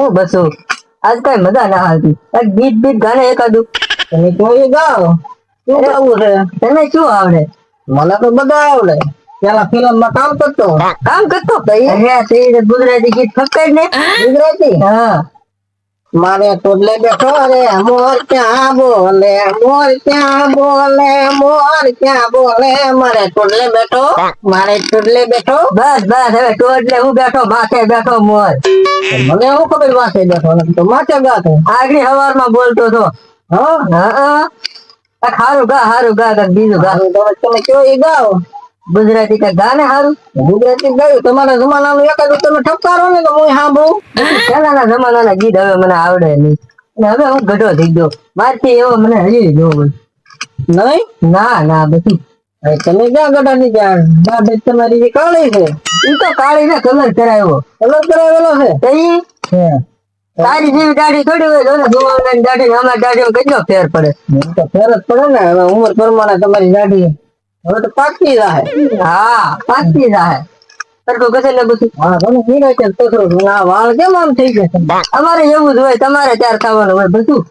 હું બસું આજ કઈ મજા ના આવતી. આ ગીત બીત ગાને એકાદું. તમે કોઈ ગાઓ? શું ગાવું છે? તને શું આવડે? મને તો બધા આવડે. પેલા ફિલ્મમાં કામ કરતો. કામ કરતો? તે ગુજરાતી ગીત ફક્ત ને ગુજરાતી? હા. મારે ટોડલે બેઠો રે મોર ક્યાં બોલે, મોર ક્યાં બોલે, મોર ક્યાં બોલે, મારે ટોડલે બેઠો, મારે ટોડલે બેઠો. બસ બસ, હવે એટલે હું બેઠો, માથે બેઠો મોર. મને હું ખબર માથે બેઠો તો માથે ગાતો આગળ હવારમાં બોલતો હતો, હા હા હારું ગા હારું ગા બીજું ગા. તમે કયો એ ગાઓ. ગુજરાતી કઈ ગાને હારું? ગુજરાતી ગાયું? તમારા જમાનાનું એકાદ તમે ઠપકારો ને તો હું સાંભળું. પહેલાના જમાનાના ગીત હવે મને આવડે નહીં. હવે હું ગઢો થઈ ગયો. મારથી એવો મને હજી જોવો નહીં? ના ના બધું. તમે ક્યાં ગટાની ક્યાં બા બેન તમારી જે કાળી છે. એ તો કાળી ને કલર કરાવ્યો કલર કરાવેલો છે? તો ઈ? તારી જેવી દાઢી થોડી હોય તો ને જોવાની દાઢી ને અમારી દાઢી કેટલો ફેર પડે? તો ફેર જ પડે ને. હવે ઉંમર પ્રમાણે તમારી દાઢી હવે તો પાકી રહે હા પાકી જાય સરખું કસે લાગુ છું હા તમે કીધા કે તસરો છું. આ વાળ કેમ આમ થઈ ગયા અમારે એવું જ હોય તમારે ત્યાર થવાનું હોય બધું.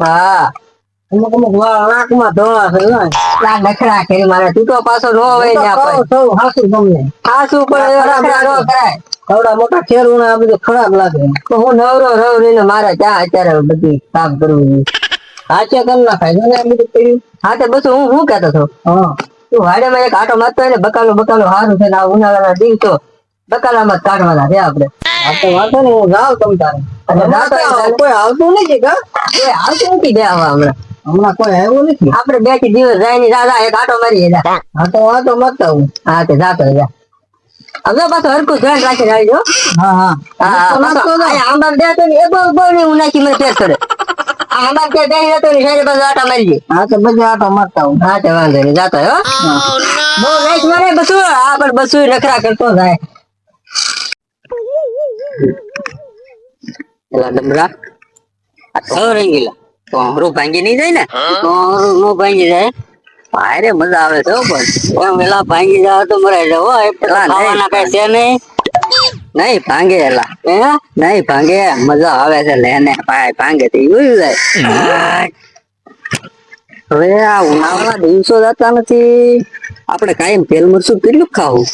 હા અમુક અમુક વાળ નાકમાં ધોળા છે. આ નખરા કરી મારે તું તો પાછો નો હોય ને તો આપણે સૌ હાસુ તમને હાસુ પણ એવા નખરા નો કરાય ખવડા મોટા ખેર ઉણા આ બધું ખરાબ લાગે. તો હું નવરો રવ રહીને મારે ત્યાં અત્યારે બધું કામ કરવું છે. હાચે કરી નાખાય. છે ને બધું કર્યું. હા તે બસ હું હું કહેતો હતો. હા. તું વાડેમાં એક આટો મારતો હોય ને બકાલો બકાલો સારું છે ને આ ઉનાળાના દિવસો બકાલામાં જ કાઢવાના છે આપણે. આ તો વાંધો ને હું જાઉં તમ તારે. કોઈ આવતું નથી કા? એ આવતું નથી બે આવા હમણાં. હમણાં કોઈ આવ્યું નથી? આપણે બેથી દિવસ જાય ની દાદા એક આટો મારી. હા તો વાંધો મત હું. હા તે જાતો જા હવે પાછો હરકું ધ્યાન રાખીને આવજો. હા હા. હા, હા, આંબા બે તો એ બહુ બહુ ને હું નાખી મને ફેર કરે આ આંબા ત્યાં બેસી રહેતો ને સાઈડે પાછો આટો મારી દે હા તો બધે આટો મારતા હું હા તે વાંધો નહીં જાતો હો બહુ રાઈટ મારે બસું આ પણ બસું નખરા કરતો જાય એલા ડમરા આ તો રંગીલા તો હમરું ભાંગી નહીં જાય ને તો હમરું નો ભાંગી જાય ભારે મજા આવે છે હો પણ એમ વેલા ભાંગી જાય તો મરાઈ જાય હો એ પેલા ખાવાના કઈ છે નહીં નહીં ભાંગે એલા. હે? નહીં ભાંગે. મજા આવે છે લેને. ભાઈ ભાંગે તે જાય. હવે આ ઉનાળાના દિવસો જતા નથી. આપણે કાયમ તેલ મરચું કેટલું ખાવું?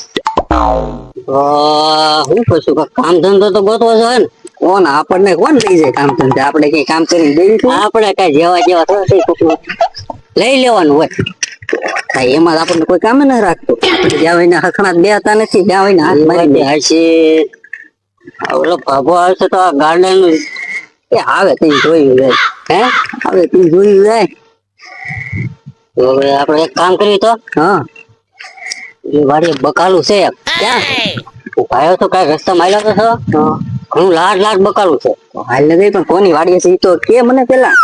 હું કશું કામ ધંધો તો ગોતવો જોઈએ ને. કોણ? આપણને કોણ લઈ જાય કામ ધંધે? આપણે કઈ કામ કરી દેવી આપણે કઈ જેવા જેવા લઈ લેવાનું હોય. એમાં આપણને કોઈ કામ ન રાખતું. જ્યાં હોય ને હરખણા બે હતા નથી જ્યાં હોય ને હાથ મારી હશે ઓલો ભાભો આવશે તો આ ગાર્ડન એ આવે તું જોયું જાય. હે? આવે તું જોયું જાય. તો હવે આપણે એક કામ કરીએ તો. હા. એ વાડીએ બકાલું છે. ક્યાં? ભાઈઓ તો કઈ રસ્તા માર્યો તો છો. ઘણું લાડ લાડ બકાલું છે. હાલ ને પણ કોની વાડીએ છે? ઈ તો કે મને પેલા.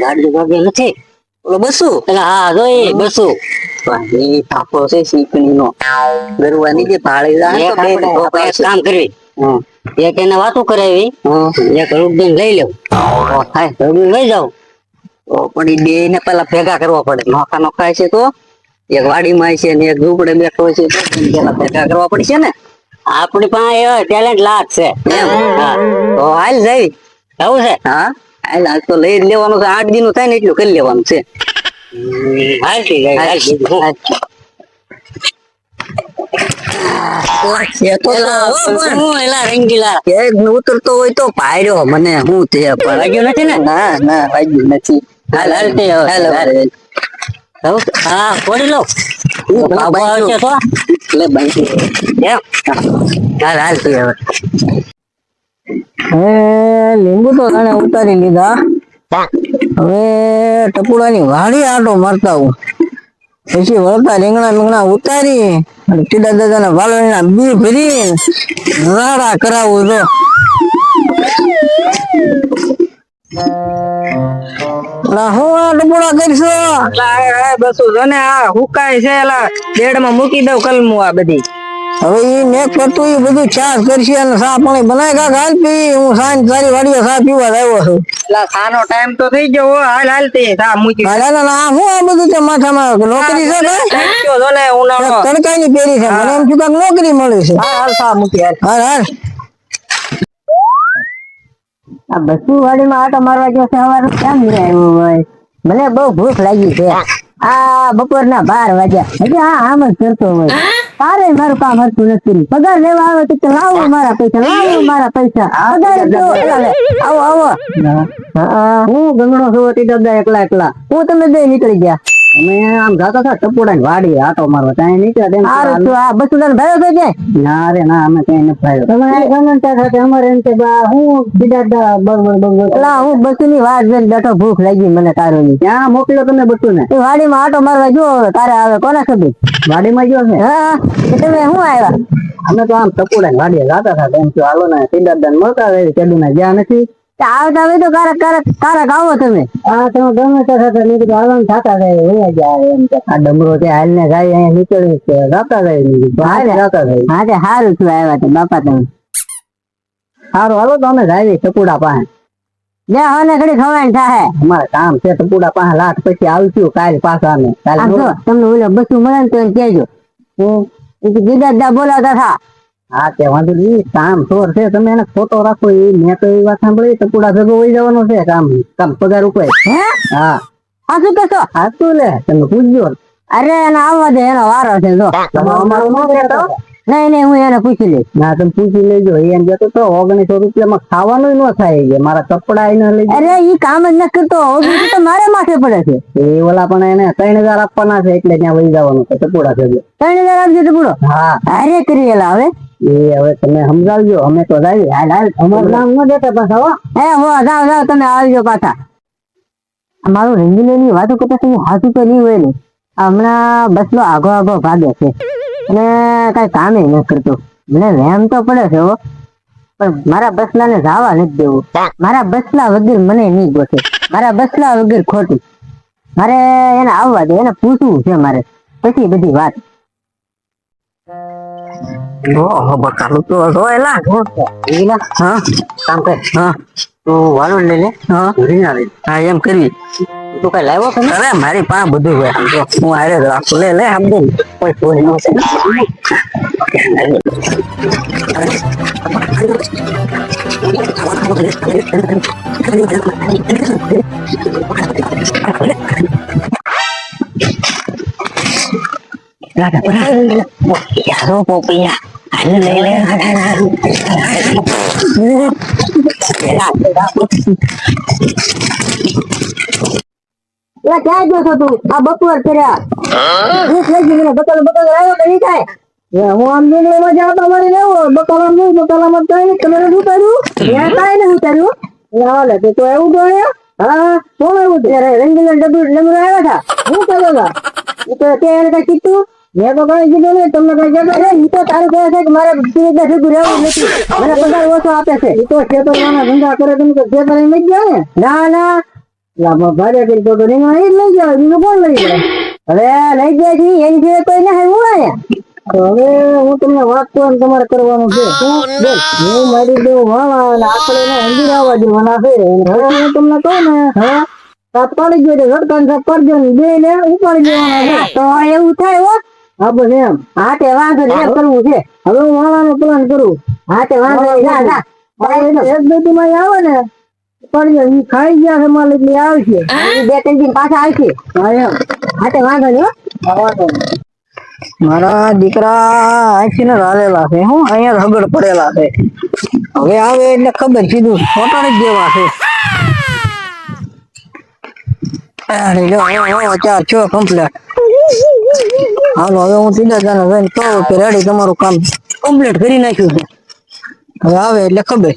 ગાડી ભાગે નથી. ઓલો બસુ પેલા હા જો એ બસુ એ પાપો છે શીકણી નો ગરવાની જે એક કામ કરવી. એક એને વાતો કરાવી એક રૂપિયા લઈ લેવું થાય રૂપિયા લઈ જાવ પણ ઈ બે ને પેલા ભેગા કરવા પડે નોખા નોખા છે તો એક વાડીમાં છે ને એક ઝૂંપડે બેઠો છે પેલા ભેગા કરવા પડશે ને આપણી પાસે એવા ટેલેન્ટ લાગ છે એમ હા તો હાલ જઈ આવું છે હા હાલ હાલ તો લઈ જ લેવાનું છે. આઠ દિન થાય ને એટલું કરી લેવાનું છે. હાલ ઠીક હાલ ઉતરતો હોય તો પાડ્યો મને હું તે વાગ્યું નથી ને? ના ના વાગ્યું નથી. હાલ હાલ તે હાલ હાલ. હા ફોડી લો બાબો આવશે તો? એટલે બાઈ એમ હાલ હાલ તું હવે. હે લીંબુ તો તને ઉતારી લીધા. હવે ટપુડાની વાડી આટો મારતા હું. પછી વળતા રીંગણા મીંગણા ઉતારી અને ટીડા દાદાના વાલોળીના બી ભરી રાડા કરાવું તો લા હું આ ટપુડા કરશો? બસ જો ને આ હુકાય છે એલા બેડમાં મૂકી દઉં કલમું આ બધી. હવે એ મેં કરતું એ બધું ચાસ કરશે અને સા પણ બનાય કાક હાલ પી હું સાંજ તારી વાડીએ સા પીવા આવ્યો છું. એટલે સાનો ટાઈમ તો થઈ ગયો હાલ હાલ તે સા મૂકી. હાલ હાલ આ હું આ બધું તે માથામાં નોકરી છે ભાઈ કયો તો ને ઉનાળો. તડકાની પેરી છે મને એમ થયું કાંઈક નોકરી મળી છે. હાલ હાલ સા મૂકી હાલ. હાલ હાલ. આ બસુ વાડીમાં આટો મારવા ગયો છે સવારે કેમ નિરાયો હોય? મને બહુ ભૂખ લાગી છે. આ બપોરના બાર વાગ્યા. હજી આ આમ જ કરતો હોય. તારે મારું કામ હરતું નથી પગાર લેવા આવે તો લાવો મારા પૈસા લાવો મારા પૈસા. પગાર. આવો આવો. હા, ગંગણો છું દાદા એકલા એકલા. હું તમે બે નીકળી ગયા. અમે આમ જાતા હતા ટપોડા વાડી આટો મારવા ત્યાં નીકળ્યા તેમ સારું છું આ બસુડા ને ભાયો થઈ ના રે ના અમે કઈ નથી ભાઈ તમારે ગમનતા સાથે અમારે એમ કે બા હું સીધા બરોબર બરોબર. એલા હું બસુ ની વાડ જોઈને બેઠો ભૂખ લાગી મને તારો ની ત્યાં મોકલ્યો તમે બસુ ને એ વાડીમાં આટો મારવા જો તારે આવે કોના ખબર? વાડીમાં ગયો છે? હા તમે શું આવ્યા? અમે તો આમ ટપોડા વાડી જાતા હતા તેમ કે હાલો ને સીધા મળતા રહે કેડુ ના જ્યાં નથી. તે આવતા તો કારક કારક કારક આવો તમે. આ તમે ગમે તે થતા નીકળી હાલવાનું થતા જાય વયા જાય એમ આ ડમરો તે હાલ ને જાય અહીંયા નીકળી છે જાતા જાય નહીં હાલ. જાતા જાય હા તે સારું છું આવ્યા તો બાપા તમે. સારું હાલો તો અમે જાય ટપુડા પાસે. લે હવે ઘડી ખવાય થાય અમારે કામ છે ટપુડા પાસે લાટ પછી આવશું કાલ પાછા અમે. કાલ તમને ઓલો બસું મળે ને તો કહેજો. હું? ગીદા બોલાવતા થા હા તે વાંધો નહીં કામ ચોર છે. તમે એને ખોટો રાખો. એ મેં તો એ વાત સાંભળી ટપુડા ભેગો વહી જવાનો છે કામ. કામ પગાર ઉપર હે? હા. આ શું કહેશો? હા શું લે? તમે પૂછજો. અરે એને આવવા દે એનો વારો છે જો. અમારું ન કહેતો નહીં નહીં હું એને પૂછી લઈશ. ના તમે પૂછી લેજો. એ એમ જતો તો ઓગણીસો રૂપિયામાં ખાવાનું ન થાય કે મારા કપડા એને લઈ અરે ઈ કામ જ ન કરતો. ઓગણીસ તો મારે માથે પડે છે. એ ઓલા પણ એને ત્રણ હજાર આપવાના છે એટલે ત્યાં વહી જવાનું છે ટપુડા ભેગો. ત્રણ હજાર આપજો તો હા. અરે કરી એલા હવે. એ હવે તમે સમજાવજો અમે તો જાય. હાલ હાલ. અમારું નામ ન દેતા પાછા હો. હે હો જાઓ જાઓ તમે આવજો પાછા. આ મારું વાતો કરતા તમે હાથું તો નહીં હોય ને. હમણાં બસનો આગો આગો ભાગે છે અને કઈ કામે ન કરતો. મને રેમ તો પડે છે હો. પણ મારા બસલા ને જવા નથી દેવું. મારા બસલા વગર મને નહીં ગોઠે મારા બસલા વગર ખોટું. મારે એને આવવા દે એને પૂછવું છે મારે. પછી બધી વાત. ઓહો બકાલું તો જોયેલા એલા હા કામ કર હા તું વાલો લઈ લે હા ઘરી ના લઈ હા એમ કરવી તું કઈ લાવ્યો છે અરે મારી પાસે બધું હોય આમ જો હું હારે જ રાખું લે લે સમજો કોઈ કોઈ ન છે યારો પોપિયા હાલ લે લે એટલે ક્યાં ગયો આ બપોર કર્યા ભૂખ લાગી બકલ બકલ આવ્યો હું આમ નીકળે મજા આવતા મળી લેવો બકલામ નહીં બકલામ કઈ નહીં તમે નથી ઉતાર્યું ત્યાં કાંઈ નહીં ઉતાર્યું તે એવું ગણ્યા હા કોણ ડબ્બુ ડબ્બુ આવ્યા હતા કીધું મેં તો કઈ કીધું નહીં તમને કઈ કહેતો અરે ઈ તો તારું કહે છે કે મારે પીરિયડ ના ભેગું રહેવું જ નથી મને પગાર ઓછો આપે છે એ તો ખેતરવાના ધંધા કરે તમે તો ખેતર નહીં ગયા ને ના ના લાંબા ભાડે કરી તો નહીં એ જ લઈ જાવ બીજું કોણ લઈ જાય હવે લઈ જાય છે એની સિવાય કોઈ ના હું આયા તો હવે હું તમને વાત કરું ને તમારે કરવાનું છે શું બેન હું મારી દેવું વાવા અને આપણે એને અંદીર આવવા દેવાના છે હવે હું તમને કહું ને હા સાપ પાડી ગયો છે ઝટકાન સાપ કરજો ને બે ને ઉપાડી દેવાના છે તો એવું થાય હો હા બસ એમ. હા તે વાંધો નહીં એમ કરવું છે. હવે હું આવવાનો પ્લાન કરું. હા તે વાંધો એક બે દી માં આવે ને ઈ ખાઈ ગયા છે માલિકની આવશે. બે ત્રણ દિન પાછા આવશે. હા એમ. હા તે વાંધો નહીં વાંધો મારા દીકરા અહીંથી ને રાલેલા છે હું. અહીંયા રગડ પડેલા છે. હવે આવે એટલે ખબર સીધું ચોટાડી જ દેવા છે. અરે લો, ચાર છો કમ્પ્લેટ હાલો હવે હું સીધા જાને જઈને કહું કે રેડી તમારું કામ કમ્પ્લીટ કરી નાખ્યું છે. હવે આવે એટલે ખબર.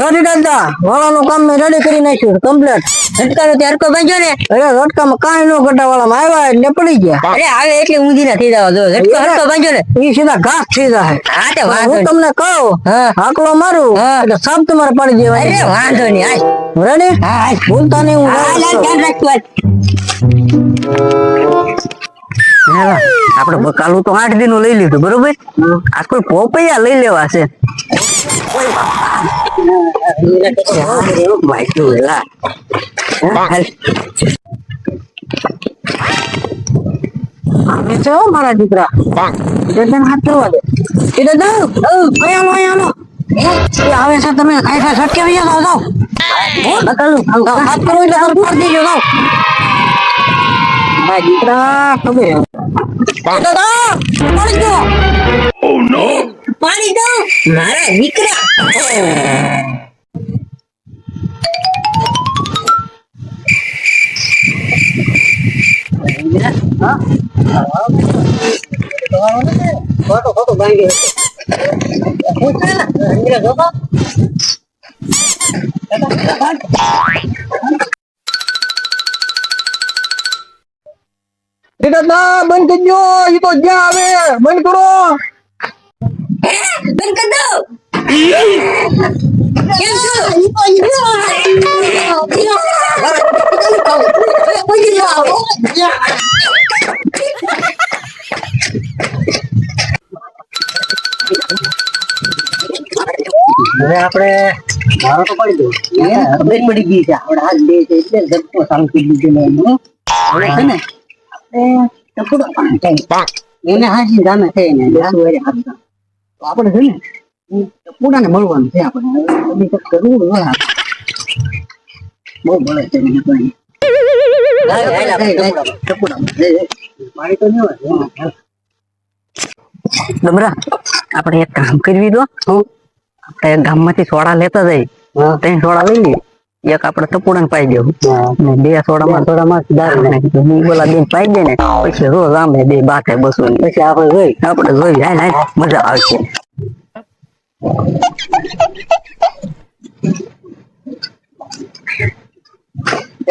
રેડી દાદા વાળાનું કામ મેં રેડી કરી નાખ્યું કમ્પ્લીટ ઝટકાનો ત્યાર કોઈ બાંધ્યો ને અરે રોટકામાં કાંઈ નો ઘટાવાળામાં આવ્યા એટલે પડી ગયા. અરે આવે એટલે ઊંધી ના થઈ જવા જો ઝટકો હરકો બાંધ્યો ને. એ સીધા ઘાસ થઈ જાય. હા તે વાંધો હું તમને કહું હા. હાકલો મારું હા. એટલે સાપ તમારે પાડી અરે દેવાની વાંધો નહીં હાલ રેડી હા ભૂલતા નહીં હું ધ્યાન રાખજો આપણે બકાલું તો આઠ દિન લઈ લીધું બરોબર? આ કોઈ પોપૈયા લઈ લેવા છે. આવે છે મારા દીકરા. દાદાને હાથ કરવા દે. એ દાદા કયા લો અહીંયા આવે? છે તમે ખાઈ ખાઈ સટકે વહી જાઓ. જાઓ બકાલું હાથ કરો એટલે હાથ મારી દેજો જાઓ. મારા દીકરા ખબર. દાદા પાણી દો પાણી દો મારા દીકરા ખોટો ખોટો ભાંગી એ દાદા બંધ કરજો એ તો જ્યાં આવે બંધ કરો બંધ કર દો કેમ છો હવે આપણે મારો તો પડી ગયો ખબર પડી ગઈ છે આપણે હાથ બે છે એટલે ધક્કો ચાલુ કરી દીધો ને એનો. આપણે હાજી ગામે થઈને ગામ. છે ને મળવાનું છે કરવું હોય બહુ છે આપણે એક કામ કરવી દો આપણે ગામમાંથી સોડા લેતા જઈ ત્રણ સોડા લઈ લઈએ એક આપણે ટપુડા પાઈ દેવું. ને બે સોડામાં સોડામાં દારૂ બોલા બેન પાઈ દે ને પછી રોજ આમે બે બાથે બસું. પછી આપણે જોઈ. આપણે જોઈ હાય હાય મજા આવશે.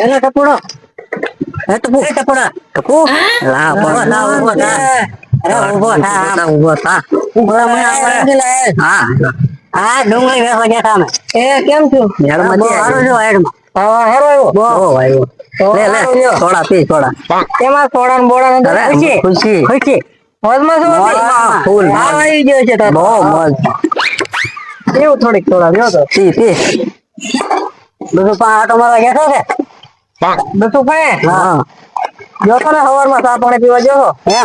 એનો ટપુડો હે ટપુ હે ટપુડા ટપુ લા ઊભો થા. ઊભો થા. ઊભો થા ઊભો થા. ઊભો થા હા. હા ડુંગળી વેચવા ગયા અમે. એ કેમ છું? યારમાં સારું જો એડમાં હા હેરો આવ્યો. બહુ આવ્યો. લે લે થોડા પી થોડા. તેમાં થોડા બોડા ને ખુશી? ખુશી. ખુશી. મોજમાં શું ફૂલ હા, આવી ગયો છે તો બહુ મોજ. એવું થોડીક થોડા લ્યો તો? પી પી. બસો પાંચ આટો મારવા ગયા છે બસો પાંચ હા. જો તો ને સવારમાં ચા પાણી પીવા જો હે.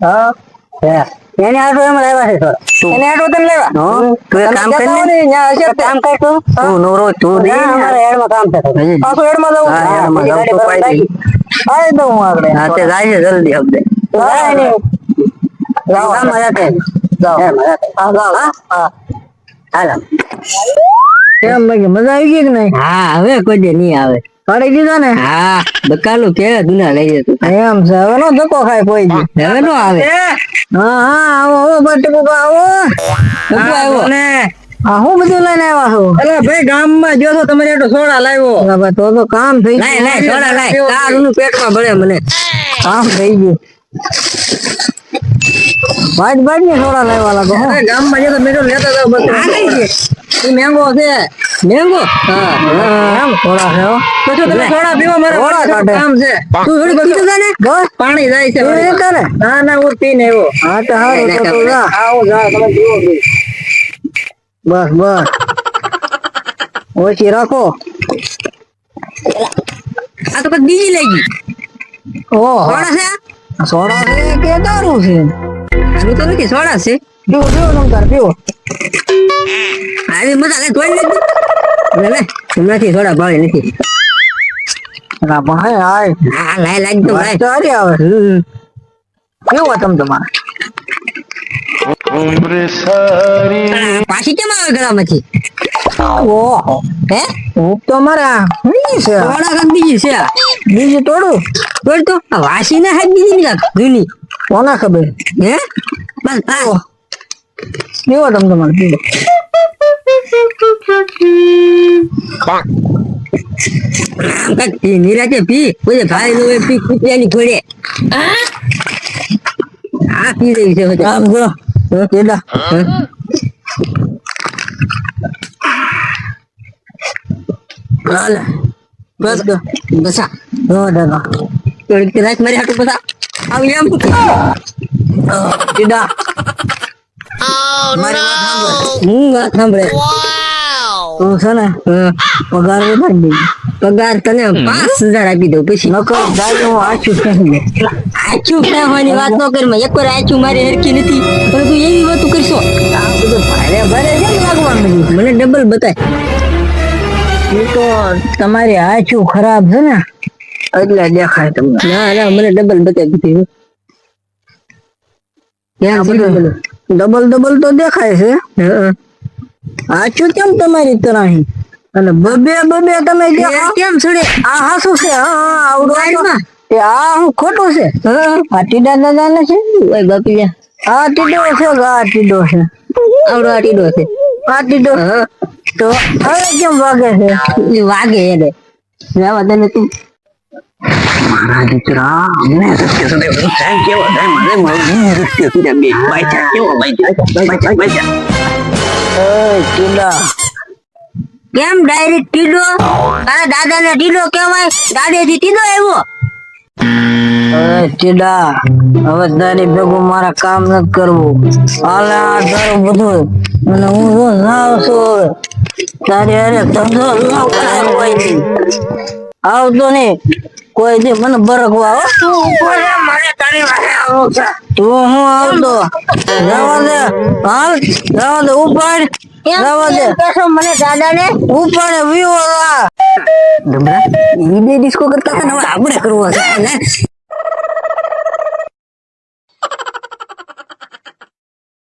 હા. હે. એની આટો એમ લાવ્યા છે સોડા એને આટો તમે લેવા તું એક કામ કરી ને ત્યાં હશે કામ કર તું. તું નોરો તું દે અમારે હેડમાં કામ છે પાછું હેડમાં જવું હા, હેડમાં જવું તો પાઈ. આવી દઉં આગળ. હા તે જાય છે જલ્દી અબદે જાય ને જાઓ. ગામમાં જાતે જાઓ. હેડમાં જાતે. હા, જાઓ. હા. હાલો. કેમ બાકી મજા આવી ગઈ કે નહીં? હા હવે કોઈ દે નહીં આવે. પાડી દીધો ને? હા બકાલું કે દુના લઈ જતું. એમ છે હવે નો ધક્કો ખાય કોઈ દી. હવે નો આવે. હા હા આવો આવો બટકુ આવો. બધું આવ્યો. ને આ હું બધું લઈને આવ્યા છો? અરે ભાઈ ગામમાં જો તો તમારે એટલો સોડા લાવ્યો. હવે તો તો કામ થઈ ગયું લઈ લઈ સોડા લઈ તારું પેટમાં ભળે મને. કામ થઈ ગયું. બાજ બાજની સોડા લાવવા લાગો અરે ગામમાં જો તો મેં તો લેતા જાવ બસ આ કઈ છે. એ મેંગો છે. મેંગો? હા. સોડા છે હો. પછી તમે સોડા પીવો મારે સોડા કાઢે. કામ છે. તું થોડી પીતું જા ને. બસ પાણી જાય છે એ કરે. ના ના હું પીને એવો હા તો હારું તો તું જા. આવો જા તમે પીવો બસ બસ. ઓછી રાખો. આ તો કઈ બીજી લઈ ગઈ. ઓહો. સોડા છે? સોડા છે કે દારૂ છે? આનું તો નથી સોડા છે. પીવો પીવો તમ તાર પીવો. આવી મજા લે લીધી લે લે નથી સોડા ભાવે નથી. ના ભાઈ હાય. હા લાય લાય તો લાય. સારી આવે. કેવો તમ તમારે? પાછી કેમ આવે ગળામાંથી? ઓહો. હે? હું તો મારા બીજી છે. બીજી તોડું? તોડ તો વાસી ના હાથ બીજી કાંક જૂની. કોના ખબર? હે? બસ આ કેવો તમ તમારે? પીવો કાંઈક પી કોઈ ભાઈ નો પી કૂતરાની ઘોડે. આ પી રહી છે. આમ જો કેડા હાલે. બસ બસ. બસા જો દાદા થોડીક રાત મારી હાટું બસા આવી એમ. ટીડા મારી વાત સાંભળ. હું વાત સાંભળે? તું છે ને પગાર વધારી દે પગાર તને પાંચ હજાર આપી દઉં પછી. નકર દાદી હું આછું કહી દે. આચું કહેવાની વાત ન કર એક વાર આચું મારી હરખી નથી. પણ તું એવી વાતો કરશો. આ બધું ભારે ભારે કેમ લાગવાનું મને ડબલ બતાય. એ તો તમારી આછું ખરાબ છે ને. એટલે દેખાય તમને. ના ના મને ડબલ બતાવી દીધી. ડબલ ડબલ તો દેખાય છે. આછું કેમ તમારી તરાહી? અને બબે બબે તમે કેમ છોડે? આ હાસું છે. હા આવડું આ હું ખોટું છે. આ ટીડા દાદા ને છે? ઓય બાપી જા આ ટીડો છે આ ટીડો છે. આવડો આ ટીડો છે. આ ટીડો. તો હવે કેમ વાગે છે? વાગે એને. રહેવા તને તું. મારા દીકરા અમને સત્ય સદે થાય કેવો થાય મને મળે સત્ય સદે બે. બાઈચા કેવો બાઈચા બાઈચા બાઈચા ટીડા કેમ ડાયરેક્ટ ટીડો તારા દાદા ને ટીડો કહેવાય? દાદેથી ટીડો આવ્યો? એ હવે તારી ભેગું મારા કામ નથી કરવું. હાલે આ તારું બધું. અને હું જો જાઉં છું તારી અરે ધંધો ન. આવતો નહીં. કોઈ દી મને બરકવા હો. તું ઉપર છે, તારી વાહે આવવું છે. તું હું આવતો જવા દે. હાલ જવા દે ઉપાડ. જવા દે. મને દાદા ને ઉપાડ વિવો ડમરા? ઈ બે ડિસ્કો કરતા હતા ને હવે આપણે કરવો છે ને